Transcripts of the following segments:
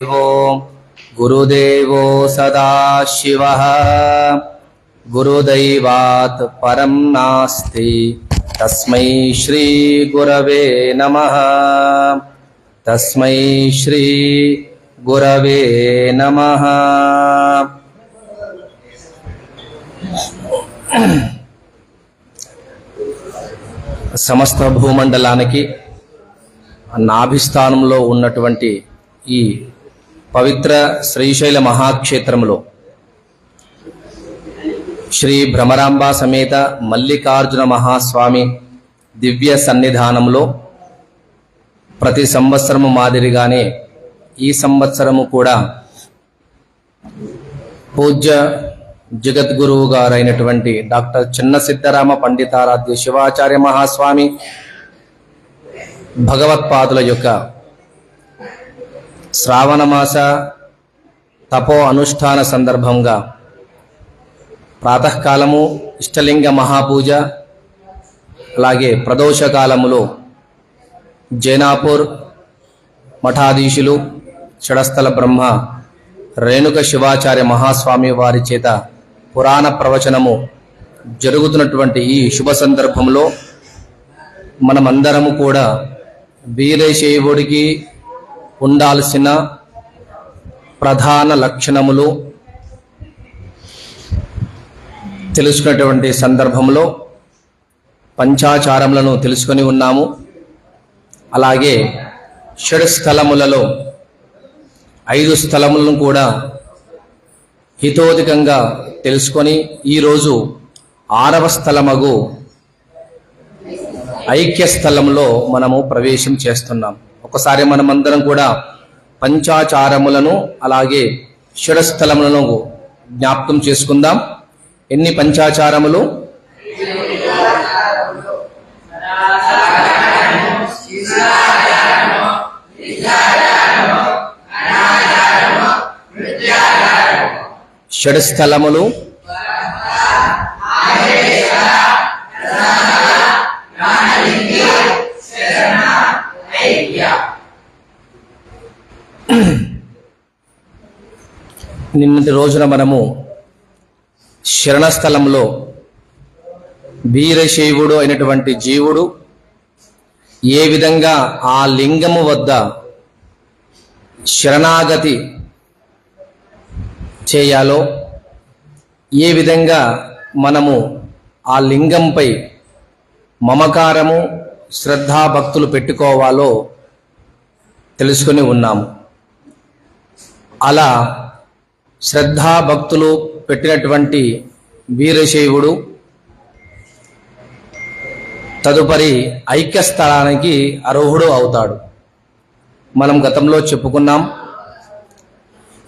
देवो गुरुदेवो सदाशिवः गुरुदैवात् परं नास्ति तस्मै श्रीगुरवे नमः तस्मै श्रीगुरवे नमः సమస్త భూమండలానికి నాభిస్థానంలో ఉన్నటువంటి ఈ పవిత్ర శ్రీశైల మహాక్షేత్రంలో శ్రీ భ్రమరాంబ సమేత మల్లికార్జున మహాస్వామి దివ్య సన్నిధానంలో ప్రతి సంవత్సరము మాదిరిగానే ఈ సంవత్సరము కూడా పూజ్య జగద్గురువు గారైనటువంటి డాక్టర్ చిన్న సిద్ధరామ పండితారాధ్య శివాచార్య మహాస్వామి భగవత్పాదుల యొక్క శ్రావణమాస తపో అనుష్ఠాన సందర్భంగా ప్రాతకాలము ఇష్టలింగ మహాపూజ అలాగే ప్రదోషకాలములో జైనాపూర్ మఠాధీశులు షడస్థల బ్రహ్మ రేణుక శివాచార్య మహాస్వామి వారి చేత పురాణ ప్రవచనము జరుగుతున్నటువంటి ఈ శుభ సందర్భంలో మనమందరము కూడా వీరశైవుడికి ఉండాల్సిన ప్రధాన లక్షణములు తెలుసుకున్నటువంటి సందర్భంలో పంచాచారములను తెలుసుకొని ఉన్నాము. అలాగే షడ్ స్థలములలో ఐదు స్థలములను కూడా హితోధికంగా తెలుసుకొని ఈరోజు ఆరవ స్థలమగు ఐక్య స్థలంలో మనము ప్రవేశం చేస్తున్నాం. ఒకసారి మనమందరం కూడా పంచాచారములను అలాగే షడస్థలములను జ్ఞాపకం చేసుకుందాం. ఎన్ని పంచాచారములు? షడస్థలములు. నిన్నటి రోజున మనము శరణస్థలంలో వీరశైవుడు అయినటువంటి జీవుడు ఏ విధంగా ఆ లింగము వద్ద శరణాగతి చేయాలో ఏ విధంగా మనము ఆ లింగంపై మమకారము శ్రద్ధాభక్తులు పెట్టుకోవాలో తెలుసుకొని ఉన్నాము. అలా శ్రద్ధాభక్తులు పెట్టినటువంటి వీరశైవుడు తదుపరి ఐక్య స్థలానికి అర్హుడు అవుతాడు. మనం గతంలో చెప్పుకున్నాం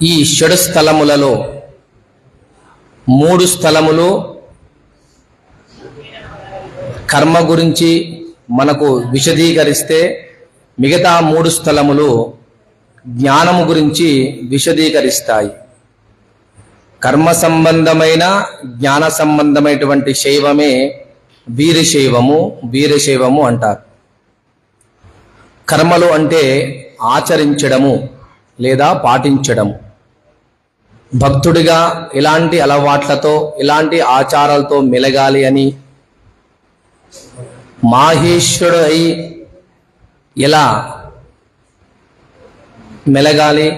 ఈ షడు స్థలములలో మూడు స్థలములు కర్మ గురించి మనకు విశదీకరిస్తే మిగతా మూడు స్థలములు జ్ఞానము గురించి విశదీకరిస్తాయి. కర్మ సంబంధమైన జ్ఞాన సంబంధమైనటువంటి శైవమే వీరశైవము వీరశైవము అంటారు. కర్మలు అంటే ఆచరించడము లేదా పాటించడము. భక్తుడిగా ఇలాంటి అలవాట్లతో ఇలాంటి ఆచారాలతో మెలగాలి అని మాహేశ్వరుడు అయి ఇలా మెలగాలి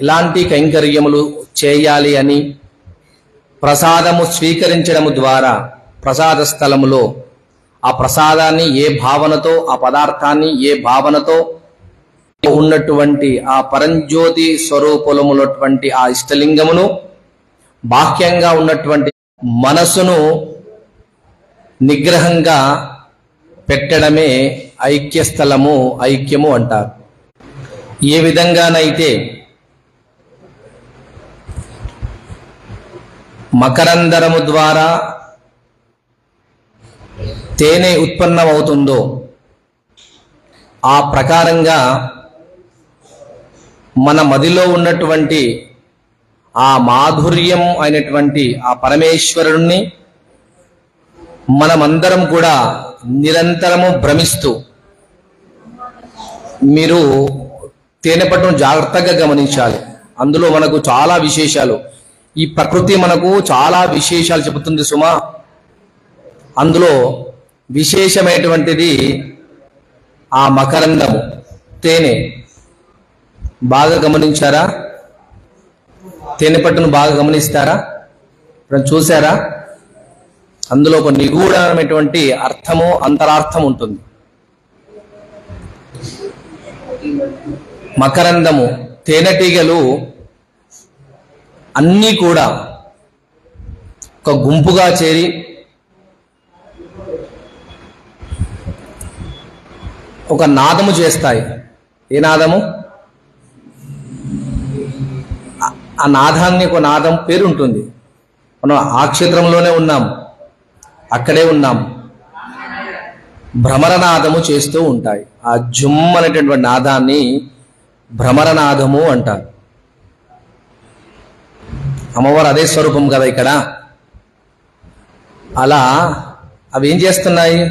ఇలాంటి కైంకర్యములు చేయాలి అని ప్రసాదము స్వీకరించడము ద్వారా ప్రసాద స్థలములో ఆ ప్రసాదాన్ని ఏ భావనతో ఆ పదార్థాన్ని ఏ భావనతో ఉన్నటువంటి ఆ పరంజ్యోతి స్వరూపములటువంటి ఆ ఇష్టలింగమును బాహ్యంగా ఉన్నటువంటి మనసును నిగ్రహంగా పెట్టడమే ఐక్య స్థలము ఐక్యము అంటారు. ఏ విధంగానైతే మకరందరము ద్వారా తేనె ఉత్పన్నమవుతుందో ఆ ప్రకారంగా మన మదిలో ఉన్నటువంటి ఆ మాధుర్యం అయినటువంటి ఆ పరమేశ్వరుణ్ణి మనమందరం కూడా నిరంతరము భ్రమిస్తూ మీరు తేనె పట్టును జాగ్రత్తగా గమనించాలి. అందులో మనకు చాలా విశేషాలు. ఈ ప్రకృతి మనకు చాలా విశేషాలు చెబుతుంది సుమా. అందులో విశేషమైనటువంటిది ఆ మకరందము. తేనె. బాగా గమనించారా? తేనె పట్టును బాగా గమనిస్తారా? ఇప్పుడు చూసారా అందులో ఒక నిగూఢమైనటువంటి అర్థము అంతరార్థం ఉంటుంది. మకరందము తేనెటీగలు అన్నీ కూడా ఒక గుంపుగా చేరి ఒక నాదము చేస్తాయి. ఏ నాదము? ఆ- నాదాన్ని ఒక నాదం పేరు ఉంటుంది మనం ఆ క్షేత్రంలోనే ఉన్నాం. అక్కడే ఉన్నాం. భ్రమరనాదము చేస్తూ ఉంటాయి. ఆ జుమ్ అనేటటువంటి నాదాన్ని భ్రమరనాదము అంటారు. అమ్మవారు అదే స్వరూపం కదా ఇక్కడ? అలా అవి ఏం చేస్తున్నాయి?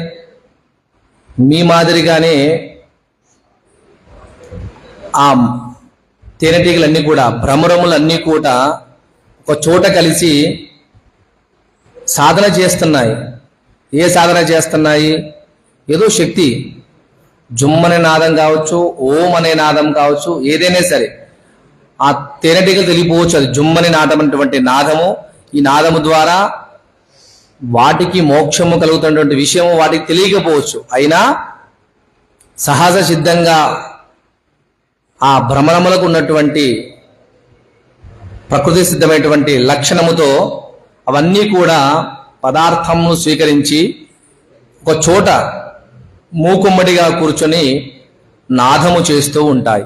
మీ మాదిరిగానే ఆ తేనెటీగలన్నీ కూడా భ్రమరములన్నీ కూడా ఒక చోట కలిసి సాధన చేస్తున్నాయి. ఏ సాధన చేస్తున్నాయి? ఏదో శక్తి. జుమ్మనే నాదం కావచ్చు ఓం అనే నాదం కావచ్చు ఏదైనా సరే. ఆ తేనెటీగలు తెలియపోవచ్చు అది. జుమ్మని నాదం అనేటువంటి నాదము. ఈ నాదము ద్వారా వాటికి మోక్షము కలుగుతున్నటువంటి విషయము వాటికి తెలియకపోవచ్చు. అయినా సహజ సిద్ధంగా ఆ భ్రమణములకు ఉన్నటువంటి ప్రకృతి సిద్ధమైనటువంటి లక్షణముతో అవన్నీ కూడా పదార్థమును స్వీకరించి ఒక చోట మూకుమ్మడిగా కూర్చొని నాదము చేస్తూ ఉంటాయి.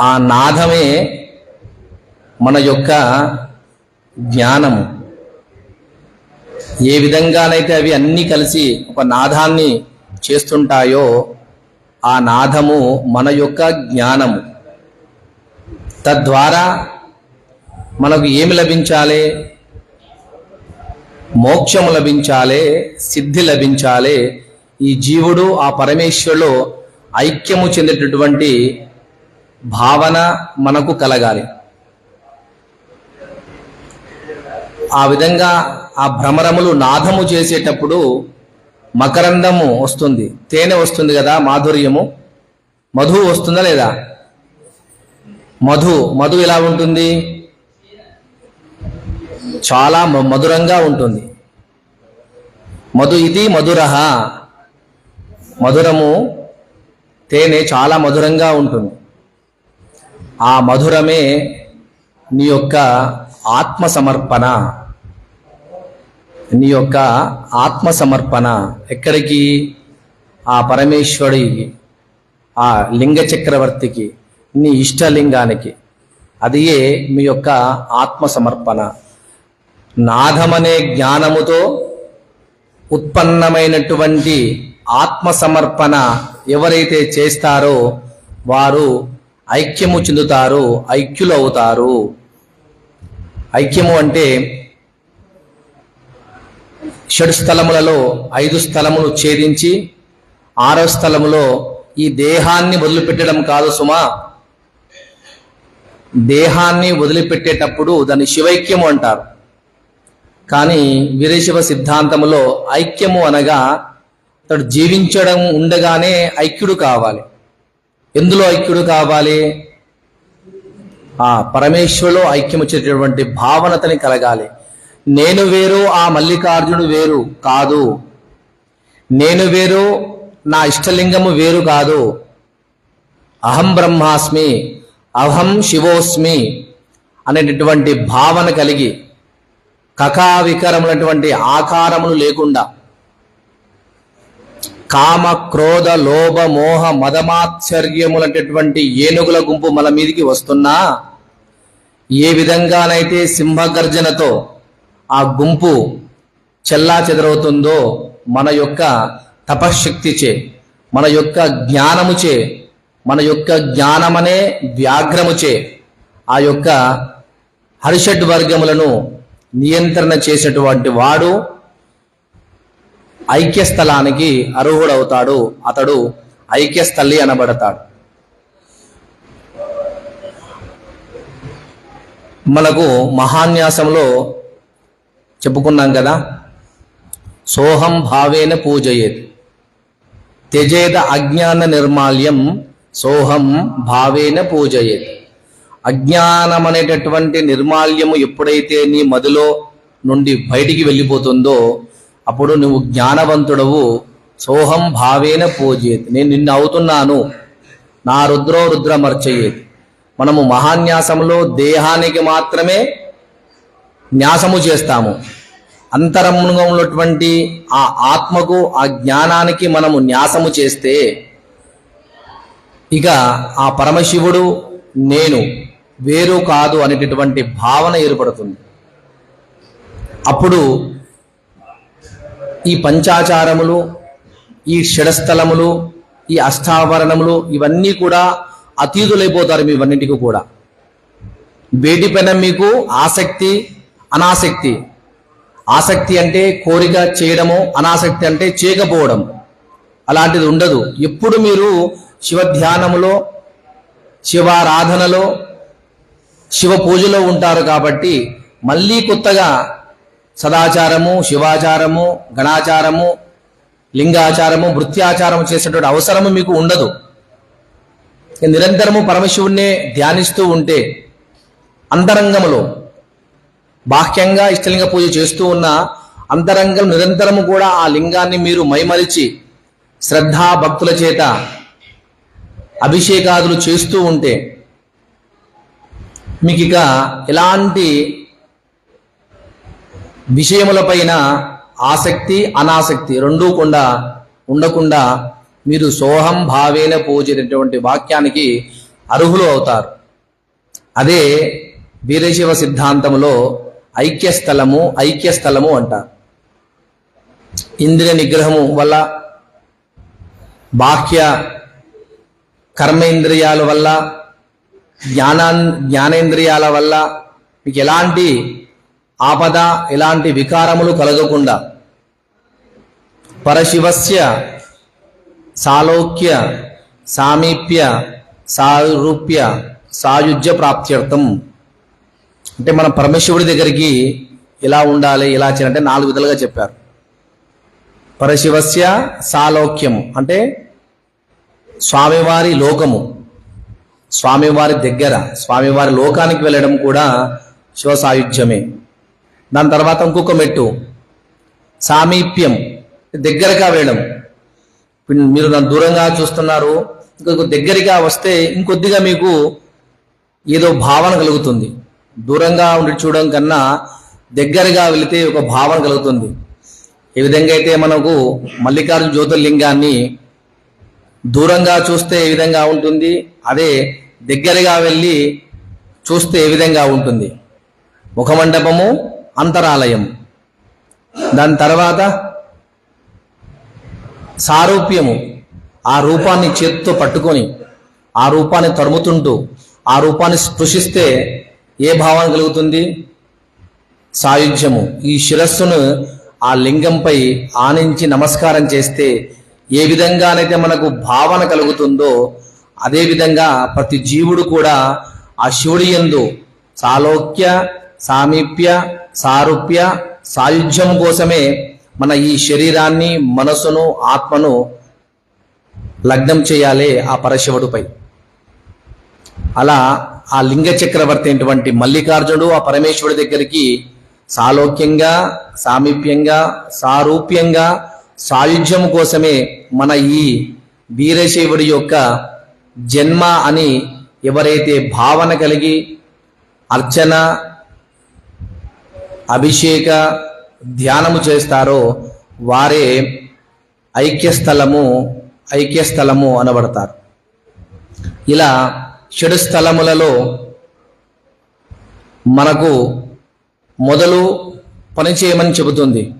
ఆ నాదమే మన యొక్క జ్ఞానము. ఏ విధంగానైతే అవి అన్నీ కలిసి ఒక నాదాన్ని చేస్తుంటాయో ఆ నాదము మన యొక్క జ్ఞానము. తద్వారా మనకు ఏమి లభించాలి? మోక్షము లభించాలే సిద్ధి లభించాలే. ఈ జీవుడు ఆ పరమేశ్వరులో ఐక్యము చెందేటటువంటి భావన మనకు కలగాలి. ఆ విధంగా ఆ భ్రమరములు నాదము చేసేటప్పుడు మకరందము వస్తుంది. తేనె వస్తుంది కదా మాధుర్యము. మధు వస్తుందా లేదా? మధు. మధు ఎలా ఉంటుంది? చాలా మ- మధురంగా ఉంటుంది. మధు ఇది మధురహ. మధురము తేనె చాలా మధురంగా ఉంటుంది. ఆ మధురమే నీ యొక్క ఆత్మ సమర్పణ నీ యొక్క ఆత్మ సమర్పణ ఎక్కడికి? ఆ పరమేశ్వరి ఆ లింగ చక్రవర్తికి నీ ఇష్టలింగానికి. అదియే మీ యొక్క ఆత్మ సమర్పణ నాదమనే జ్ఞానముతో ఉత్పన్నమైనటువంటి ఆత్మ సమర్పణ ఎవరైతే చేస్తారో వారు ఐక్యము చెందుతారు ఐక్యులు అవుతారు ఐక్యము అంటే షడ్ స్థలములలో ఐదు స్థలములు ఛేదించి ఆరో స్థలములో ఈ దేహాన్ని వదిలిపెట్టడం కాదు సుమా. దేహాన్ని వదిలిపెట్టేటప్పుడు దాన్ని శివైక్యము అంటారు. కానీ వీరేశవ సిద్ధాంతములో ఐక్యము అనగా అతడు జీవించడం ఉండగానే ఐక్యుడు కావాలి. ఎందులో ఐక్యుడు కావాలి? ఆ పరమేశ్వరులో ఐక్యము వచ్చేటటువంటి భావనతని కలగాలి. నేను వేరు ఆ మల్లికార్జునుడు వేరు కాదు. నేను వేరు నా ఇష్టలింగము వేరు కాదు. అహం బ్రహ్మాస్మి అహం శివోస్మి అనేటటువంటి భావన కలిగి కకావికరములటువంటి ఆకారములు లేకుండా కామ క్రోధ లోభ మోహ మదమాత్సర్యములటువంటి ఏనుగుల గుంపు మన మీదికి వస్తున్నా ఏ విధంగానైతే సింహగర్జనతో ఆ గుంపు చెల్లా చెదరవుతుందో మన యొక్క తపశ్శక్తిచే మన యొక్క జ్ఞానముచే మన యొక్క జ్ఞానమనే వ్యాఘ్రముచే ఆ యొక్క హరిషడ్ వర్గములను నియంత్రణ చేసేటువంటి వాడు ఐక్య స్థలానికి అర్హుడవుతాడు. అతడు ఐక్యస్థలి అనబడతాడు. మనకు మహాన్యాసంలో చెప్పుకున్నాం కదా సోహం భావేన పూజయేది తెజేద అజ్ఞాన నిర్మాల్యం సోహం భావేన పూజయేది అజ్ఞానం అనేటటువంటి నిర్మాల్యము ఎప్పుడైతే నీ మదిలో నుండి బయటికి వెళ్ళిపోతుందో అప్పుడు నువ్వు జ్ఞానవంతుడవు. సోహం భావేన పూజయేత్ నేను నిన్ను అవుతున్నాను. నా రుద్రో రుద్రమర్చయేత్. మనము మహాన్యాసంలో దేహానికి మాత్రమే న్యాసము చేస్తాము. అంతరంగంలో ఉన్నటువంటి ఆ ఆత్మకు ఆ జ్ఞానానికి మనము న్యాసము చేస్తే ఇక ఆ పరమశివుడు నేను. వేరు కాదు అనేటటువంటి భావన ఏర్పడుతుంది. అప్పుడు ఈ పంచాచారములు ఈ షడస్థలములు ఈ అష్టావరణములు ఇవన్నీ కూడా అతీతులైపోతారు మీ ఇవన్నింటికి కూడా. వేటిపైన మీకు ఆసక్తి అనాసక్తి. ఆసక్తి అంటే కోరిక చేయడము అనాసక్తి అంటే చేయకపోవడం. అలాంటిది ఉండదు. ఎప్పుడు మీరు శివ ధ్యానములో శివారాధనలో శివ పూజలో ఉంటారు కాబట్టి మళ్ళీ కొత్తగా సదాచారము శివాచారము గణాచారము లింగాచారము వృత్యాచారము చేసేటువంటి అవసరము మీకు ఉండదు. నిరంతరము పరమశివుణ్ణే ధ్యానిస్తూ ఉంటే అంతరంగములో బాహ్యంగా ఇష్టలింగ పూజ చేస్తూ ఉన్న అంతరంగం నిరంతరము కూడా ఆ లింగాన్ని మీరు మైమరిచి శ్రద్ధా భక్తుల చేత అభిషేకాదులు చేస్తూ ఉంటే మీకు ఇక ఎలాంటి విషయములపైన ఆసక్తి అనాసక్తి రెండూ కూడా ఉండకుండా మీరు సోహం భావేన పూజేటటువంటి వాక్యానికి అర్హులు అవుతారు. అదే వీరశివ సిద్ధాంతంలో ఐక్యస్థలము ఐక్యస్థలము అంటారు ఇంద్రియ నిగ్రహము వల్ల బాహ్య కర్మేంద్రియాల వల్ల జ్ఞానా జ్ఞానేంద్రియాల వల్ల మీకు ఎలాంటి ఆపద ఎలాంటి వికారములు కలగకుండా పరశివస్య సాలోక్య సామీప్య సారూప్య సాయుజ్య ప్రాప్త్యర్థం. అంటే మన పరమేశ్వరుడి దగ్గరికి ఎలా ఉండాలి ఎలా చేయాలంటే నాలుగు విధాలుగా చెప్పారు. పరశివస్య సాలోక్యం అంటే స్వామివారి లోకము. స్వామివారి దగ్గర స్వామివారి లోకానికి వెళ్ళడం కూడా శివ సాయుధ్యమే దాని తర్వాత ఇంకొక మెట్టు సామీప్యం దగ్గరగా వెళ్ళడం. మీరు నన్ను దూరంగా చూస్తున్నారు ఇంకొక దగ్గరగా వస్తే ఇంకొద్దిగా మీకు ఏదో భావన కలుగుతుంది. దూరంగా ఉండి చూడడం కన్నా దగ్గరగా వెళితే ఒక భావన కలుగుతుంది. ఏ విధంగా అయితే మనకు మల్లికార్జున జ్యోతిర్లింగాన్ని దూరంగా చూస్తే ఏ విధంగా ఉంటుంది? అదే దగ్గరగా వెళ్ళి చూస్తే ఏ విధంగా ఉంటుంది? ముఖమండపము అంతరాలయం. దాని తర్వాత సారూప్యము. ఆ రూపాన్ని చేత్తో పట్టుకొని ఆ రూపాన్ని తరుముతుంటూ ఆ రూపాన్ని స్పృశిస్తే ఏ భావన కలుగుతుంది? సాయుధ్యము. ఈ శిరస్సును ఆ లింగంపై ఆనించి నమస్కారం చేస్తే ఏ విధంగానైతే మనకు భావన కలుగుతుందో అదేవిధంగా ప్రతి జీవుడు కూడా ఆ శివుడి యందు సాలోక్య సామీప్య సారూప్య సాయుధ్యం కోసమే మన ఈ శరీరాన్ని మనసును ఆత్మను లగ్నం చేయాలి ఆ పరశివుడిపై. అలా ఆ లింగ చక్రవర్తి అయినటువంటి మల్లికార్జునుడు ఆ పరమేశ్వరుడి దగ్గరికి సాలోక్యంగా సామీప్యంగా సారూప్యంగా సాయుధ్యం కోసమే మన ఈ వీరశైవుడి యొక్క జన్మ అని ఎవరైతే భావన కలిగి అర్చన అభిషేక ధ్యానము చేస్తారో వారే ఐక్యస్థలము ఐక్యస్థలము అనబడతారు. ఇలా చెడు స్థలములలో మనకు మొదలు పని చేయమని చెబుతుంది.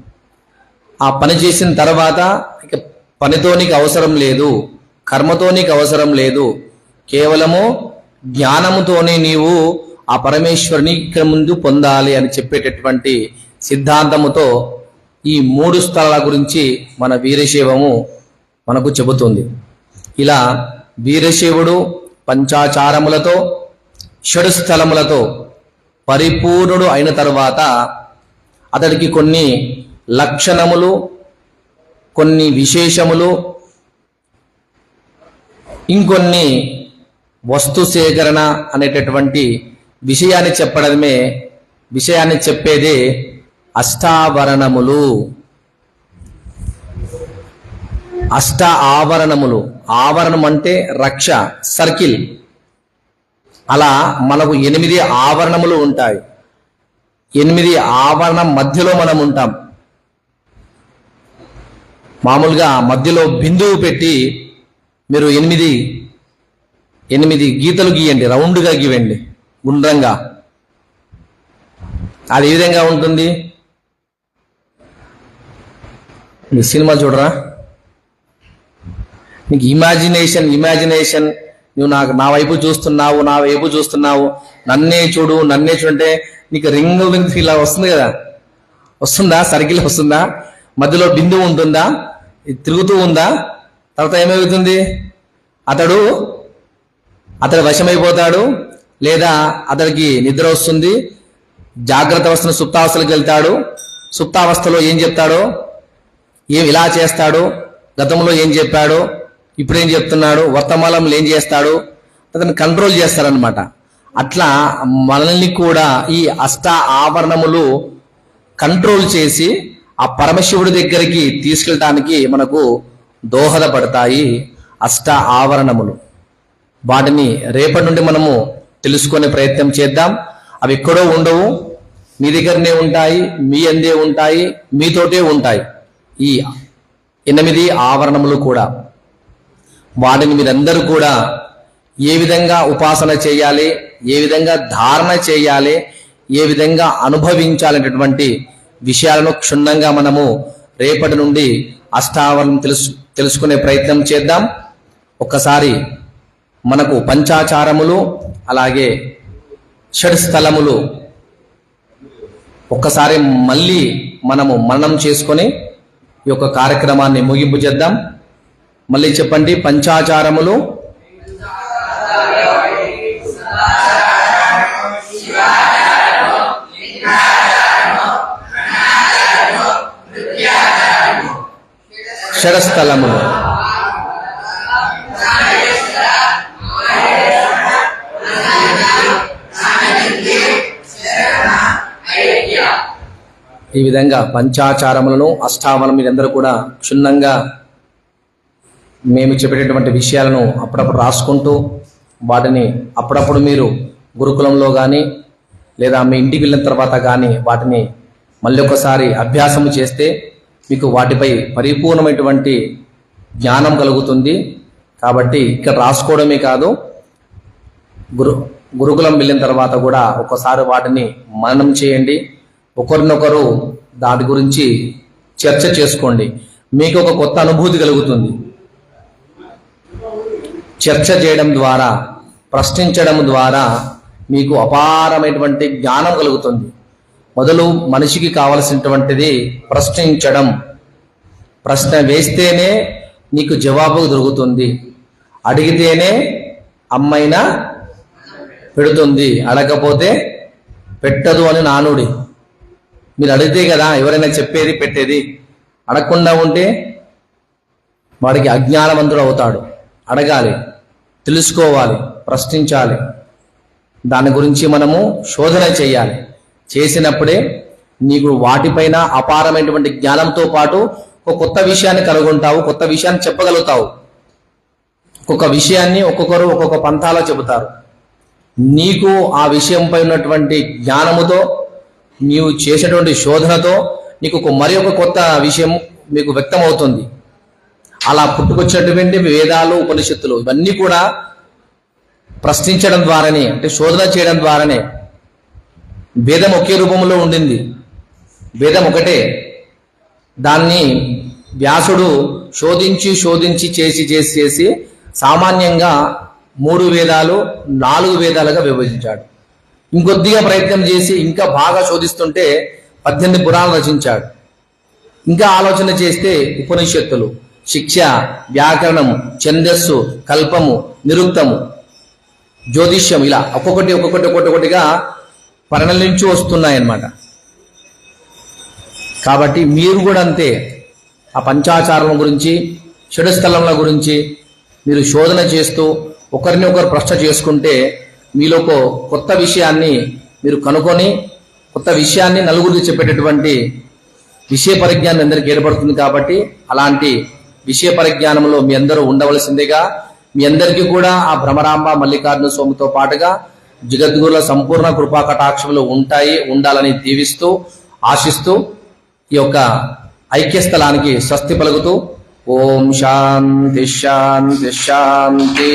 ఆ పని చేసిన తర్వాత ఇక పనితో నీకు అవసరం లేదు. కర్మతో నీకు అవసరం లేదు. కేవలము జ్ఞానముతోనే నీవు ఆ పరమేశ్వరుని ఇక్కడ ముందు పొందాలి అని చెప్పేటటువంటి సిద్ధాంతముతో ఈ మూడు స్థలాల గురించి మన వీరశైవము మనకు చెబుతుంది. ఇలా వీరశైవుడు పంచాచారములతో షడు స్థలములతో పరిపూర్ణుడు అయిన తర్వాత అతడికి కొన్ని లక్షణములు కొన్ని విశేషములు ఇంకొన్ని వస్తు సేకరణ అనేటటువంటి విషయాన్ని చెప్పడమే విషయాన్ని చెప్పేదే అష్టావరణములు. అష్ట ఆవరణములు. ఆవరణం అంటే రక్ష సర్కిల్. అలా మనకు ఎనిమిది ఆవరణములు ఉంటాయి. ఎనిమిది ఆవరణం మధ్యలో మనం ఉంటాం. మామూలుగా మధ్యలో బిందువు పెట్టి మీరు ఎనిమిది ఎనిమిది గీతలు గీయండి రౌండ్గా గీయండి గుండ్రంగా. అది ఏ విధంగా ఉంటుంది? మీ సినిమా చూడరా? నీకు ఇమాజినేషన్ ఇమాజినేషన్ నువ్వు నాకు నా వైపు చూస్తున్నావు నా వైపు చూస్తున్నావు. నన్నే చూడు నన్నే చూడంటే నీకు రింగ్ రింగ్ ఇలా వస్తుంది కదా? వస్తుందా? సర్కిల్ వస్తుందా? మధ్యలో బిందువు ఉంటుందా? ఇది తిరుగుతూ ఉందా? తర్వాత ఏమవుతుంది? అతడు అతడు వశమైపోతాడు లేదా అతడికి నిద్ర వస్తుంది జాగ్రత్త అవస్థను సుప్తావస్థలకు వెళ్తాడు. సుప్తావస్థలో ఏం చెప్తాడో? ఏం ఇలా చేస్తాడు? గతంలో ఏం చెప్పాడు? ఇప్పుడు ఏం చెప్తున్నాడు? వర్తమానంలో ఏం చేస్తాడు? అతను కంట్రోల్ చేస్తారనమాట అట్లా మనల్ని కూడా ఈ అష్ట ఆభరణములు కంట్రోల్ చేసి ఆ పరమశివుడి దగ్గరికి తీసుకెళ్ళటానికి మనకు దోహదపడతాయి అష్ట ఆవరణములు. వాటిని రేపటి నుండి మనము తెలుసుకునే ప్రయత్నం చేద్దాం. అవి ఎక్కడో ఉండవు. మీ దగ్గరనే ఉంటాయి మీ అందే ఉంటాయి మీతోటే ఉంటాయి. ఈ ఎనిమిది ఆవరణములు కూడా. వాటిని మీరందరూ కూడా ఏ విధంగా ఉపాసన చేయాలి ఏ విధంగా ధారణ చేయాలి ఏ విధంగా అనుభవించాలనేటటువంటి విషయాలను క్షుణ్ణంగా మనము రేపటి నుండి అష్టావరం తెలుసు తెలుసుకునే ప్రయత్నం చేద్దాం. ఒక్కసారి మనకు పంచాచారములు అలాగే షడ్ స్థలములు ఒక్కసారి మళ్ళీ మనము మననం చేసుకొని ఈ యొక్క కార్యక్రమాన్ని ముగింపు చేద్దాం. మళ్ళీ చెప్పండి పంచాచారములు స్థలము ఈ విధంగా పంచాచారములను అష్టావలం మీరందరూ కూడా క్షుణ్ణంగా మేము చెప్పేటటువంటి విషయాలను అప్పుడప్పుడు రాసుకుంటూ వాటిని అప్పుడప్పుడు మీరు గురుకులంలో కానీ లేదా మీ ఇంటికి వెళ్ళిన తర్వాత కానీ వాటిని మళ్ళీ ఒకసారి అభ్యాసము చేస్తే మీకు వాటిపై పరిపూర్ణమైనటువంటి జ్ఞానం కలుగుతుంది. కాబట్టి ఇక్కడ రాసుకోవడమే కాదు గురు గురుకులం వెళ్ళిన తర్వాత కూడా ఒకసారి వాటిని మననం చేయండి. ఒకరినొకరు దాని గురించి చర్చ చేసుకోండి. మీకు ఒక కొత్త అనుభూతి కలుగుతుంది. చర్చ చేయడం ద్వారా ప్రశ్నించడం ద్వారా మీకు అపారమైనటువంటి జ్ఞానం కలుగుతుంది. మొదలు మనిషికి కావలసినటువంటిది ప్రశ్నించడం. ప్రశ్న వేస్తేనే నీకు జవాబు దొరుకుతుంది. అడిగితేనే అమ్మైనా పెడుతుంది. అడగకపోతే పెట్టదు అని నానుడి. మీరు అడిగితే కదా ఎవరైనా చెప్పేది పెట్టేది. అడగకుండా ఉంటే వాడికి అజ్ఞానవంతుడు అవుతాడు. అడగాలి తెలుసుకోవాలి ప్రశ్నించాలి. దాని గురించి మనము శోధన చేయాలి. చేసినప్పుడే నీకు వాటిపైన అపారమైనటువంటి జ్ఞానంతో పాటు ఒక కొత్త విషయాన్ని కనుగొంటావు కొత్త విషయాన్ని చెప్పగలుగుతావు. ఒక్కొక్క విషయాన్ని ఒక్కొక్కరు ఒక్కొక్క పంథాలో చెబుతారు. నీకు ఆ విషయంపై ఉన్నటువంటి జ్ఞానముతో నీవు చేసేటువంటి శోధనతో నీకు ఒక మరి ఒక కొత్త విషయం మీకు వ్యక్తమవుతుంది. అలా పుట్టుకొచ్చినటువంటి వేదాలు ఉపనిషత్తులు ఇవన్నీ కూడా ప్రశ్నించడం ద్వారానే అంటే శోధన చేయడం ద్వారానే భేదం ఒకే రూపంలో ఉండింది. భేదం ఒకటే. దాన్ని వ్యాసుడు శోధించి శోధించి చేసి చేసి చేసి సామాన్యంగా మూడు వేదాలు నాలుగు వేదాలుగా విభజించాడు. ఇంకొద్దిగా ప్రయత్నం చేసి ఇంకా బాగా శోధిస్తుంటే పద్దెనిమిది పురాణాలు రచించాడు. ఇంకా ఆలోచన చేస్తే ఉపనిషత్తులు శిక్ష వ్యాకరణము ఛందస్సు కల్పము నిరుక్తము జ్యోతిష్యం ఇలా ఒక్కొక్కటి ఒక్కొక్కటి ఒక్కొక్కటిగా పరిణమించి వస్తున్నాయన్నమాట. కాబట్టి మీరు కూడా అంతే ఆ పంచాచారం గురించి చెడు స్థలముల గురించి మీరు శోధన చేస్తూ ఒకరిని ఒకరు ప్రశ్న చేసుకుంటే మీలో ఒక కొత్త విషయాన్ని మీరు కనుకొని కొత్త విషయాన్ని నలుగురికి చెప్పేటటువంటి విషయ పరిజ్ఞానం అందరికీ ఏర్పడుతుంది కాబట్టి అలాంటి విషయ పరిజ్ఞానంలో మీ అందరూ ఉండవలసిందిగా మీ అందరికీ కూడా ఆ భ్రమరాంబ మల్లికార్జున స్వామితో పాటుగా జగద్గురుల సంపూర్ణ కృపా కటాక్షములు ఉంటాయి ఉండాలని దీవిస్తూ ఆశిస్తూ ఈ యొక్క ఐక్యస్థలానికి స్వస్తి పలుకుతూ ఓం శాంతి శాంతి శాంతి.